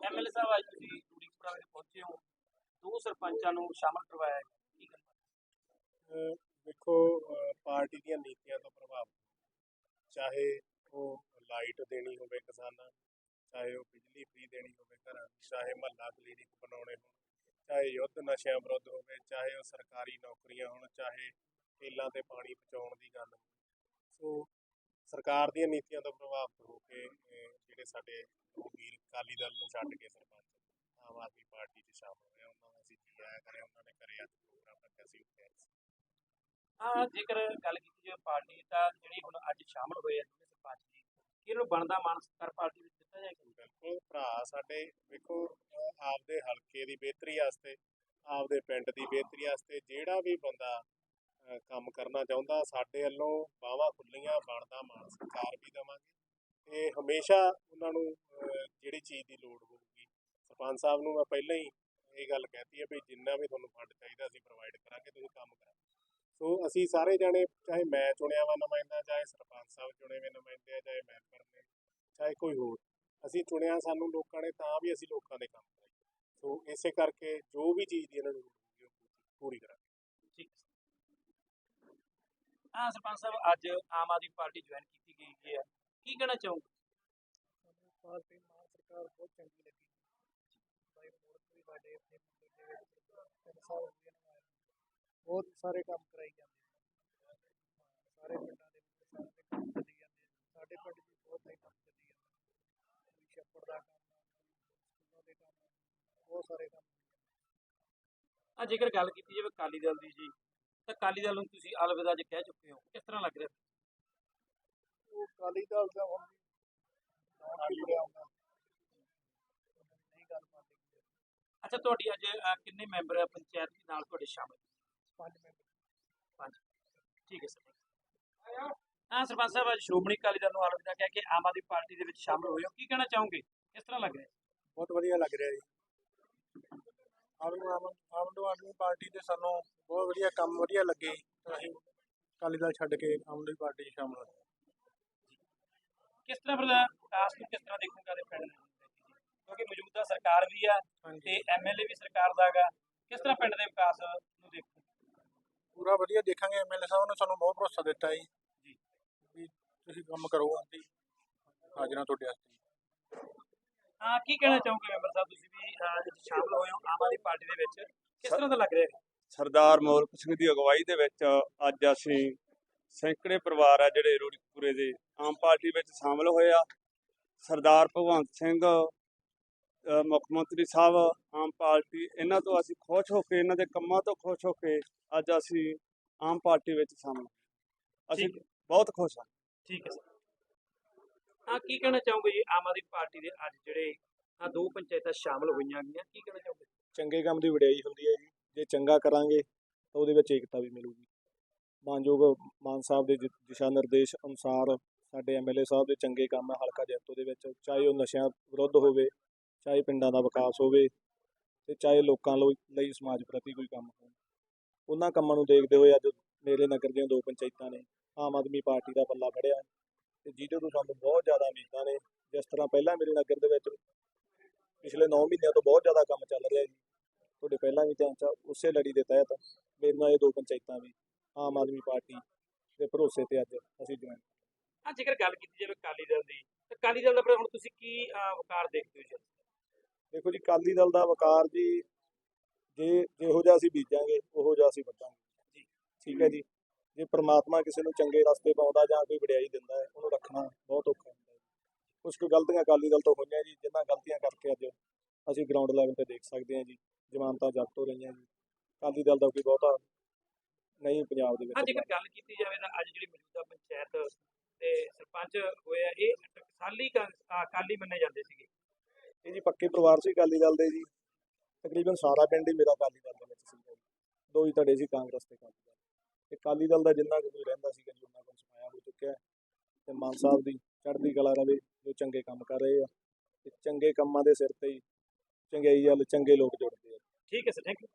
MLA ਸਾਹਿਬ, ਅੱਜ ਤੁਸੀਂ ਰੂੜੀਪੁਰਾ ਵਿੱਚ ਪਹੁੰਚੇ ਹੋ। ਦੋ ਸਰਪੰਚਾਂ ਨੂੰ ਸ਼ਾਮਲ ਕਰਵਾਇਆ ਹੈ ਕੀ ਗੱਲ ਦੇਖੋ ਪਾਰਟੀ ਦੀਆਂ ਨੀਤੀਆਂ ਤੋਂ ਪ੍ਰਭਾਵਿਤ ਚਾਹੇ ਉਹ ਲਾਈਟ ਦੇਣੀ ਹੋਵੇ ਕਿਸਾਨਾਂ ਨੂੰ, ਚਾਹੇ ਉਹ ਬਿਜਲੀ ਫ੍ਰੀ ਦੇਣੀ ਹੋਵੇ ਘਰਾਂ ਚਾਹੇ ਮਹੱਲਾ ਕਲੀਨਿਕ ਬਣਾਉਣੇ ਹੋਣ, ਚਾਹੇ ਯੁੱਧ ਨਸ਼ਿਆਂ ਵਿਰੁੱਧ ਹੋਵੇ, ਚਾਹੇ ਉਹ ਸਰਕਾਰੀ ਨੌਕਰੀਆਂ ਹੋਣ, ਚਾਹੇ ਤੇਲਾਂ ਤੇ ਪਾਣੀ ਪਹੁੰਚਾਉਣ ਦੀ ਗੱਲ ਸੋ ਸਰਕਾਰ ਦੀਆਂ ਨੀਤੀਆਂ ਤੋਂ ਪ੍ਰਭਾਵਿਤ ਹੋ ਕੇ ਜਿਹੜੇ ਸਾਡੇ ਵੀਰ ਅਕਾਲੀ ਦਲ ਨੂੰ ਛੱਡ ਕੇ ਸਰਪੰਚ ਆਮ ਆਦਮੀ ਪਾਰਟੀ 'ਚ ਸ਼ਾਮਲ ਹੋਏ ਉਹਨਾਂ ਨੂੰ ਅਸੀਂ ਜੀ ਆਇਆ ਕਰਿਆ ਉਹਨਾਂ ਨੇ ਅੱਜ ਪ੍ਰੋਗਰਾਮ ਰੱਖਿਆ ਸੀ ਉੱਥੇ। ਹਾਂ ਜੇਕਰ ਗੱਲ ਕੀਤੀ ਜਾਵੇ ਪਾਰਟੀ ਤਾਂ ਜਿਹੜੀ ਹੁਣ ਅੱਜ ਸ਼ਾਮਲ ਹੋਏ ਆ ਦੋਵੇਂ ਸਰਪੰਚ ਜੀ ਕੀ ਇਹਨੂੰ ਬਣਦਾ ਮਾਨ ਸਤਿਕਾਰ ਪਾਰਟੀ ਵਿੱਚ ਦਿੱਤਾ ਜਾਏਗਾ ਬਿਲਕੁਲ ਭਰਾ ਸਾਡੇ ਵੇਖੋ ਆਪਦੇ ਹਲਕੇ ਦੀ ਬਿਹਤਰੀ ਵਾਸਤੇ ਆਪਦੇ ਪਿੰਡ ਦੀ ਬਿਹਤਰੀ ਵਾਸਤੇ ਜਿਹੜਾ ਵੀ ਬੰਦਾ ਕੰਮ ਕਰਨਾ ਚਾਹੁੰਦਾ, ਸਾਡੇ ਵੱਲੋਂ ਬਾਹਾਂ ਖੁੱਲੀਆਂ ਬਣਦਾ ਮਾਨ ਸਰਕਾਰ ਵੀ ਦੇਵਾਂਗੇ। ਤੇ ਹਮੇਸ਼ਾ ਉਹਨਾਂ ਨੂੰ ਜਿਹੜੀ ਚੀਜ਼ ਦੀ ਲੋੜ ਹੋਊਗੀ। ਸਰਪੰਚ ਸਾਹਿਬ ਨੂੰ ਮੈਂ ਪਹਿਲਾਂ ਹੀ ਇਹ ਗੱਲ ਕਹਿਤੀ ਹੈ ਵੀ ਜਿੰਨਾ ਵੀ ਤੁਹਾਨੂੰ ਫੰਡ ਚਾਹੀਦਾ, ਅਸੀਂ ਪ੍ਰੋਵਾਈਡ ਕਰਾਂਗੇ, ਤੁਸੀਂ ਕੰਮ ਕਰਾਂਗੇ ਸੋ ਅਸੀਂ ਸਾਰੇ ਜਾਣੇ, ਚਾਹੇ ਮੈਂ ਚੁਣਿਆ ਵਾ ਨੁਮਾਇੰਦਾ, ਚਾਹੇ ਸਰਪੰਚ ਸਾਹਿਬ ਚੁਣੇ ਹੋਏ ਨੁਮਾਇੰਦੇ ਆ, ਚਾਹੇ ਮੈਂਬਰ ਨੇ, ਚਾਹੇ ਕੋਈ ਹੋਰ। ਅਸੀਂ ਚੁਣਿਆ ਸਾਨੂੰ ਲੋਕਾਂ ਨੇ, ਤਾਂ ਵੀ ਅਸੀਂ ਲੋਕਾਂ ਦੇ ਕੰਮ ਕਰਾਈਏ। ਸੋ ਇਸੇ ਕਰਕੇ ਜੋ ਵੀ ਚੀਜ਼ ਦੀ ਇਹਨਾਂ ਨੂੰ ਲੋੜ ਪੂਰੀ ਕਰਾਂਗੇ ਠੀਕ ਹੈ ਹਾਂ ਸਰਪੰਚ ਸਾਹਿਬ ਅੱਜ ਆਮ ਆਦਮੀ ਪਾਰਟੀ ਜੁਆਇਨ ਕੀਤੀ ਗਈ ਹੈ। ਕੀ ਕਹਿਣਾ ਚਾਹੋਗੇ? ਸਾਨੂੰ ਪਾਰਟੀ ਮਾਨ ਸਰਕਾਰ ਬਹੁਤ ਚੰਗੀ ਲੱਗੀ। ਭਾਈ ਮੋਰਕ ਵੀ ਸਾਡੇ ਆਪਣੇ ਪਿੰਡ ਦੇ ਵਿੱਚ ਤਿੰਨ ਸਾਲ ਹੋ ਗਏ ਨੇ। ਬਹੁਤ ਸਾਰੇ ਕੰਮ ਕਰਾਈ ਜਾਂਦੇ ਸਾਰੇ ਪਿੰਡਾਂ ਦੇ ਵਿੱਚ ਸਾਰੇ ਕੰਮ ਚੱਲੀ ਜਾਂਦੇ ਸਾਡੇ ਪਿੰਡ ਵੀ ਬਹੁਤ ਸਾਰੇ ਕੰਮ ਚੱਲੀ ਜਾਂਦੇ ਛੱਪੜ ਦਾ ਕੰਮ ਸਕੂਲਾਂ ਦੇ ਕੰਮ ਬਹੁਤ ਸਾਰੇ ਕੰਮ ਆ ਜੇਕਰ ਗੱਲ ਕੀਤੀ ਜਾਵੇ ਅਕਾਲੀ ਦਲ ਦੀ ਜੀ ਤਾਂ ਅਕਾਲੀ ਦਲ ਨੂੰ ਤੁਸੀਂ ਅਲਵਿਦਾ ਜੇ ਕਹਿ ਚੁੱਕੇ ਹੋ ਕਿਸ ਤਰ੍ਹਾਂ ਲੱਗ ਰਿਹਾ? ਉਹ ਅਕਾਲੀ ਦਲ ਦਾ ਹੁਣ ਵੀ ਨਹੀਂ ਗੱਲ ਅੱਛਾ ਤੁਹਾਡੀ ਅੱਜ ਕਿੰਨੇ ਮੈਂਬਰ ਪੰਚਾਇਤ ਦੇ ਨਾਲ ਤੁਹਾਡੇ ਸ਼ਾਮਲ? ਪੰਜ ਮੈਂਬਰ। ਪੰਜ। ਠੀਕ ਹੈ ਸਰ ਹਾਂ ਸਰਪੰਚ ਸਾਹਿਬ ਅੱਜ ਸ਼੍ਰੋਮਣੀ ਅਕਾਲੀ ਦਲ ਨੂੰ ਅਲਵਿਦਾ ਕਹਿ ਕੇ ਆਮ ਆਦਮੀ ਪਾਰਟੀ ਦੇ ਵਿੱਚ ਸ਼ਾਮਲ ਹੋਏ ਹੋ। ਕੀ ਕਹਿਣਾ ਚਾਹੋਗੇ? ਕਿਸ ਤਰ੍ਹਾਂ ਲੱਗ ਰਿਹਾ? ਬਹੁਤ ਵਧੀਆ ਲੱਗ ਰਿਹਾ ਜੀ। ਆਮ ਆਮ ਆਦਮੀ ਪਾਰਟੀ ਦੇ ਸਾਨੂੰ ਬਹੁਤ ਵਧੀਆ ਕੰਮ ਵਧੀਆ ਲੱਗੇ। ਤਾਂ ਅਸੀਂ ਅਕਾਲੀ ਦਲ ਛੱਡ ਕੇ ਆਮ ਆਦਮੀ ਪਾਰਟੀ 'ਚ ਸ਼ਾਮਲ ਹੋਏ। ਕਿਸ ਤਰ੍ਹਾਂ ਵਿਕਾਸ ਨੂੰ ਕਿਸ ਤਰ੍ਹਾਂ ਦੇਖੋਗਾ ਦੇ ਪਿੰਡ ਕਿਉਂਕਿ ਮੌਜੂਦਾ ਸਰਕਾਰ ਵੀ ਆ ਤੇ ਐਮਐਲਏ ਵੀ ਸਰਕਾਰ ਦਾ ਹੈਗਾ। ਕਿਸ ਤਰ੍ਹਾਂ ਪਿੰਡ ਦੇ ਵਿਕਾਸ ਨੂੰ ਦੇਖੋ ਪੂਰਾ ਵਧੀਆ ਦੇਖਾਂਗੇ ਐਮਐਲਏ ਸਾਹਿਬ ਨੇ ਸਾਨੂੰ ਬਹੁਤ ਭਰੋਸਾ ਦਿੱਤਾ ਜੀ। ਜੀ। ਤੁਸੀਂ ਕੰਮ ਕਰੋ ਆਂਟੀ। ਹਾਜ਼ਰਾਂ ਤੁਹਾਡੇ ਵਾਸਤੇ। ਹਾਂ ਕੀ ਕਹਿਣਾ ਚਾਹੋਗੇ ਮੈਂਬਰ ਸਾਹਿਬ ਤੁਸੀਂ? ਸ਼ਾਮਲ ਹੋਏ ਹੋ ਆਮ ਆਦਮੀ ਪਾਰਟੀ ਦੇ ਵਿੱਚ। ਕਿਸ ਤਰ੍ਹਾਂ ਦਾ ਲੱਗ ਰਿਹਾ ਹੈ? ਸਰਦਾਰ ਮੋਲਕ ਸਿੰਘ ਦੀ ਅਗਵਾਈ ਦੇ ਵਿੱਚ ਅੱਜ ਅਸੀਂ ਸੈਂਕੜੇ ਪਰਿਵਾਰ ਆ ਜਿਹੜੇ ਰੂੜੀਪੁਰੇ ਦੇ ਆਮ ਪਾਰਟੀ ਵਿੱਚ ਸ਼ਾਮਲ ਹੋਏ ਆ। ਸਰਦਾਰ ਭਗਵੰਤ ਸਿੰਘ ਮੁੱਖ ਮੰਤਰੀ ਸਾਹਿਬ ਆਮ ਪਾਰਟੀ ਇਹਨਾਂ ਤੋਂ ਅਸੀਂ ਖੁਸ਼ ਹੋ ਕੇ ਇਹਨਾਂ ਦੇ ਕੰਮਾਂ ਤੋਂ ਖੁਸ਼ ਹੋ ਕੇ ਅੱਜ ਅਸੀਂ ਆਮ ਪਾਰਟੀ ਵਿੱਚ ਸ਼ਾਮਲ। ਅਸੀਂ। ਬਹੁਤ ਖੁਸ਼ ਹਾਂ। ਠੀਕ ਹੈ ਸਰ। ਹਾਂ ਕੀ ਕਹਿਣਾ ਚਾਹੋਗੇ ਜੀ ਆਮ ਆਦਮੀ ਪਾਰਟੀ ਦੇ ਅੱਜ ਜਿਹੜੇ ਆ ਦੋ ਪੰਚਾਇਤਾਂ ਸ਼ਾਮਲ ਹੋਈਆਂ ਗਈਆਂ, ਕੀ ਕਹਿਣਾ ਚਾਹੋਗੇ? ਚੰਗੇ ਕੰਮ ਦੀ ਵਡਿਆਈ ਹੁੰਦੀ ਹੈ ਜੀ। ਜੇ ਚੰਗਾ ਕਰਾਂਗੇ, ਤਾਂ ਉਹਦੇ ਵਿੱਚ ਏਕਤਾ ਵੀ ਮਿਲੂਗੀ। ਮਾਨਯੋਗ ਮਾਨ ਸਾਹਿਬ ਦੇ ਦਿਸ਼ਾ ਨਿਰਦੇਸ਼ ਅਨੁਸਾਰ ਸਾਡੇ ਐਮਐਲਏ ਸਾਹਿਬ ਦੇ ਚੰਗੇ ਕੰਮ ਹੈ ਹਲਕਾ ਜੈਤੋ ਦੇ ਵਿੱਚ। ਚਾਹੇ ਉਹ ਨਸ਼ਿਆਂ ਵਿਰੁੱਧ ਹੋਵੇ, ਚਾਹੇ ਪਿੰਡਾਂ ਦਾ ਵਿਕਾਸ ਹੋਵੇ ਤੇ ਚਾਹੇ ਲੋਕਾਂ ਲਈ ਲਈ ਸਮਾਜ ਪ੍ਰਤੀ ਕੋਈ ਕੰਮ ਹੋਵੇ। ਉਹਨਾਂ ਕੰਮਾਂ ਨੂੰ ਦੇਖਦੇ ਹੋਏ ਅੱਜ ਮੇਰੇ ਨਗਰ ਦੀਆਂ ਦੋ ਪੰਚਾਇਤਾਂ ਨੇ, ਆਮ ਆਦਮੀ ਪਾਰਟੀ ਦਾ ਪੱਲਾ ਫੜਿਆ ਤੇ ਜਿਹਦੇ ਤੋਂ ਸਾਨੂੰ ਬਹੁਤ ਜ਼ਿਆਦਾ ਉਮੀਦਾਂ ਨੇ। ਜਿਸ ਤਰ੍ਹਾਂ ਪਹਿਲਾਂ ਮੇਰੇ ਨਗਰ ਦੇ ਵਿੱਚ ਪਿਛਲੇ 9 ਮਹੀਨਿਆਂ ਤੋਂ ਬਹੁਤ ਜ਼ਿਆਦਾ ਕੰਮ ਚੱਲ ਰਿਹਾ ਜੀ। ਤੁਹਾਡੇ ਪਹਿਲਾਂ ਵੀ ਧਿਆਨ ਚ ਉਸੇ ਲੜੀ ਦੇ ਤਹਿਤ ਮੇਰੀਆਂ ਇਹ ਦੋ ਪੰਚਾਇਤਾਂ ਵੀ ਆਮ ਆਦਮੀ ਪਾਰਟੀ ਦੇ ਭਰੋਸੇ ਤੇ ਅੱਜ ਅਸੀਂ ਜੁਆਇਨ ਹਾਂ ਜੇਕਰ ਗੱਲ ਕੀਤੀ ਜਾਵੇ ਅਕਾਲੀ ਦਲ ਦੀ ਤਾਂ ਅਕਾਲੀ ਦਲ ਦਾ ਫਿਰ ਹੁਣ ਤੁਸੀਂ ਕੀ ਵਕਾਰ ਦੇਖਦੇ ਹੋ ਜੀ? ਦੇਖੋ ਜੀ ਕਾਲੀ ਦਲ ਦਾ ਵਕਾਰ ਜੀ ਜੇ ਜਿਹੋ ਜਿਹਾ ਅਸੀਂ ਬੀਜਾਂਗੇ ਉਹੋ ਜਿਹਾ ਅਸੀਂ ਵੱਢਾਂਗੇ। ਜੀ। ਠੀਕ ਹੈ ਜੀ। ਜੇ ਪ੍ਰਮਾਤਮਾ ਕਿਸੇ ਨੂੰ ਚੰਗੇ ਰਸਤੇ ਪਾਉਂਦਾ ਜਾਂ ਕੋਈ ਵਡਿਆਈ ਦਿੰਦਾ ਹੈ ਉਹਨੂੰ ਰੱਖਣਾ ਬਹੁਤ ਔਖਾ ਹੈ ਕੁਝ ਕੁ ਗਲਤੀਆਂ ਅਕਾਲੀ ਦਲ ਤੋਂ ਹੋਈਆਂ ਜੀ ਜਿਨ੍ਹਾਂ ਗਲਤੀਆਂ ਕਰਕੇ ਅੱਜ ਅਸੀਂ ਗਰਾਊਂਡ ਲੈਵਲ ਤੇ ਦੇਖ ਸਕਦੇ ਹਾਂ ਜੀ ਜ਼ਮਾਨਤਾਂ ਜ਼ਬਤ ਹੋ ਰਹੀਆਂ ਜੀ। ਅਕਾਲੀ ਦਲ ਦਾ ਕੋਈ ਬਹੁਤਾ ਨਹੀਂ ਪੰਜਾਬ ਦੇ ਹਾਂ ਵਿੱਚ ਜੇਕਰ ਗੱਲ ਕੀਤੀ ਜਾਵੇ ਤਾਂ ਅੱਜ ਜਿਹੜੀ ਮੌਜੂਦਾ ਪੰਚਾਇਤ ਤੇ ਸਰਪੰਚ ਹੋਏ ਆ ਇਹ ਟਕਸਾਲੀ ਅਕਾਲੀ ਮੰਨੇ ਜਾਂਦੇ ਸੀਗੇ। ਇਹ ਜੀ ਪੱਕੇ ਪਰਿਵਾਰ ਸੀ ਅਕਾਲੀ ਦਲ ਦੇ ਜੀ। ਤਕਰੀਬਨ ਸਾਰਾ ਪਿੰਡ ਹੀ ਮੇਰਾ ਅਕਾਲੀ ਦਲ ਦੇ ਵਿੱਚ ਸੀ ਦੋ ਹੀ ਧੜੇ ਸੀ ਕਾਂਗਰਸ ਤੇ ਅਕਾਲੀ ਦਲ। ਤੇ ਅਕਾਲੀ ਦਲ ਦਾ ਜਿੰਨਾ ਕੋਈ ਰਹਿੰਦਾ ਸੀਗਾ ਜੀ ਉਹਨਾਂ ਕੋਲ ਸਮਾਇਆ ਹੋ ਚੁੱਕਿਆ ਹੈ। ਤੇ ਮਾਨ ਸਾਹਿਬ ਦੀ ਚੜ੍ਹਦੀ ਕਲਾ ਰਵੇ। ਜੋ ਚੰਗੇ ਕੰਮ ਕਰ ਰਹੇ ਆ ਤੇ ਚੰਗੇ ਕੰਮਾਂ ਦੇ ਸਿਰ ਤੇ ਹੀ ਚੰਗਿਆਈ ਵੱਲ ਚੰਗੇ ਲੋਕ ਜੁੜਦੇ ਆ। ਠੀਕ ਹੈ ਸਰ ਥੈਂਕ ਯੂ